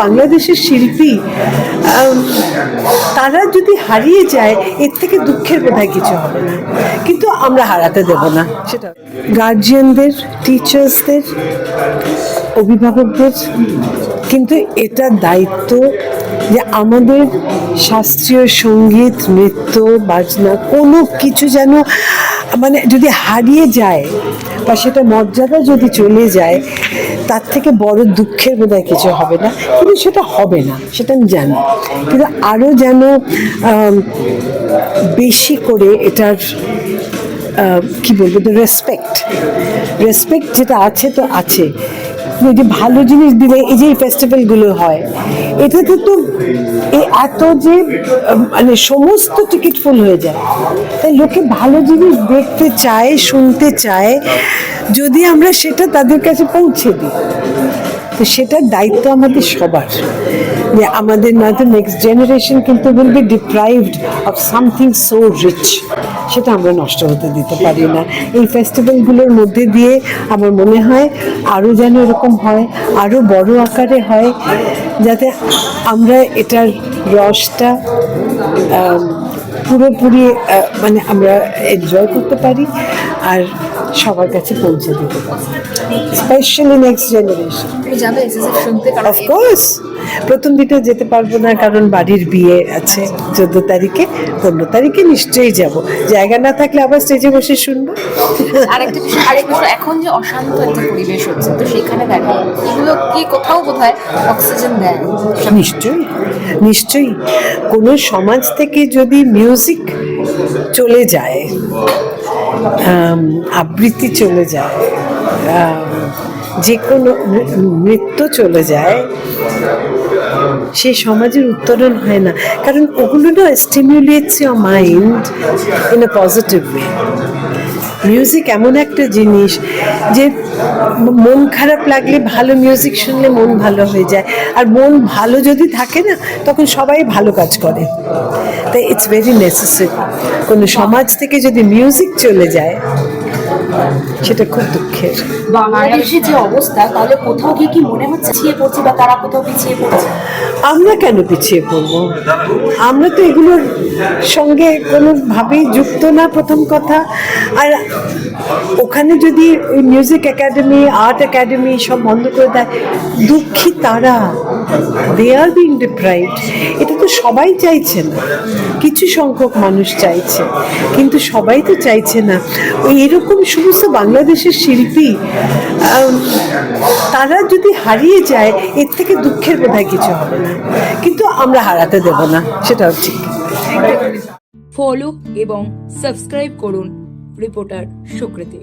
বাংলাদেশের শিল্পী তারা যদি হারিয়ে যায়, এর থেকে দুঃখের বোধহয় কিছু হবে? না কিন্তু আমরা হারাতে দেব না, সেটা গার্জিয়ানদের টিচার্সদের অভিভাবকদের। কিন্তু এটা দায়িত্ব যে আমাদের শাস্ত্রীয় সংগীত, নৃত্য, বাজনা, কোনো কিছু যেন মানে যদি হারিয়ে যায় বা সেটা মর্যাদা যদি চলে যায় তার থেকে বড় দুঃখের বোধহয় কিছু হবে না। কিন্তু সেটা হবে না, সেটা আমি জানি। কিন্তু আরও যেন বেশি করে এটার কি বলব রেসপেক্ট রেসপেক্ট যেটা আছে তো আছে। এই যে ভালো জিনিস দিলে, এই যে ফেস্টিভ্যালগুলো হয়, এটাতে তো এত যে মানে সমস্ত টিকিট ফুল হয়ে যায়। তাই লোকে ভালো জিনিস দেখতে চায়, শুনতে চায় যদি আমরা সেটা তাদের কাছে পৌঁছে দিই, তো সেটার দায়িত্ব আমাদের সবার। যে আমাদের নয়তো নেক্সট জেনারেশন কিন্তু will be deprived of something so rich সেটা আমরা নষ্ট হতে দিতে পারি না। এই ফেস্টিভ্যালগুলোর মধ্যে দিয়ে আমার মনে হয় আরও যেন এরকম হয় আরও বড় আকারে হয়, যাতে আমরা এটার রসটা পুরোপুরি মানে আমরা এনজয় করতে পারি। আর সবার কাছে পৌঁছে দিতে পারি স্পেশালি নেক্সট জেনারেশন যাবে শুনতে কারণ অফকোর্স প্রথম দিকে যেতে পারব না কারণ বাড়ির বিয়ে আছে চোদ্দ তারিখে পনেরো তারিখে নিশ্চয়ই যাব। জায়গা না থাকলে আবার স্টেজে বসে শুনব। আরেকটা বিষয় আরেকটা এখন যে অশান্ত একটা পরিবেশ হচ্ছে তো সেখানে দেখো এগুলো কি কোথাও বোধহয় অক্সিজেন দেয় নিশ্চয়ই নিশ্চয়ই। কোনো সমাজ থেকে যদি মিউজিক চলে যায় আবৃত্তি চলে যায় যে কোনো নৃত্য চলে যায়, সে সমাজের উত্তরণ হয় না। কারণ ওগুলো না stimulates your mind in a positive way music এমন একটা জিনিস যে মন খারাপ লাগলে ভালো মিউজিক শুনলে মন ভালো হয়ে যায়। আর মন ভালো যদি থাকে না, তখন সবাই ভালো কাজ করে। তাই ইটস ভেরি নেসেসারি কোনো সমাজ থেকে যদি মিউজিক চলে যায় সেটা খুব দুঃখের। বাংলাদেশের যে অবস্থা তাহলে কোথাও গিয়ে কি মনে হচ্ছে পিছিয়ে পড়ছে বা তারা কোথাও পিছিয়ে পড়ছে? আমরা কেন পিছিয়ে পড়ব? আমরা তো এগুলোর সঙ্গে কোনোভাবেই যুক্ত না প্রথম কথা। আর ওখানে যদি ওই মিউজিক একাডেমি আর্ট একাডেমি সব বন্ধ করে দেয় দুঃখী তারা। দে আর বিং ডিপ্রাইভড এটা তো সবাই চাইছে না। কিছু সংখ্যক মানুষ চাইছে, কিন্তু সবাই তো চাইছে না। ওই এরকম সমস্ত বাংলাদেশের শিল্পী তারা যদি হারিয়ে যায়, এর থেকে দুঃখের বোধহয় কিছু হবে না। কিন্তু আমরা হারাতে দেব না, সেটাও ঠিক। ফলো এবং সাবস্ক্রাইব করুন রিপোর্টার সুকৃতি।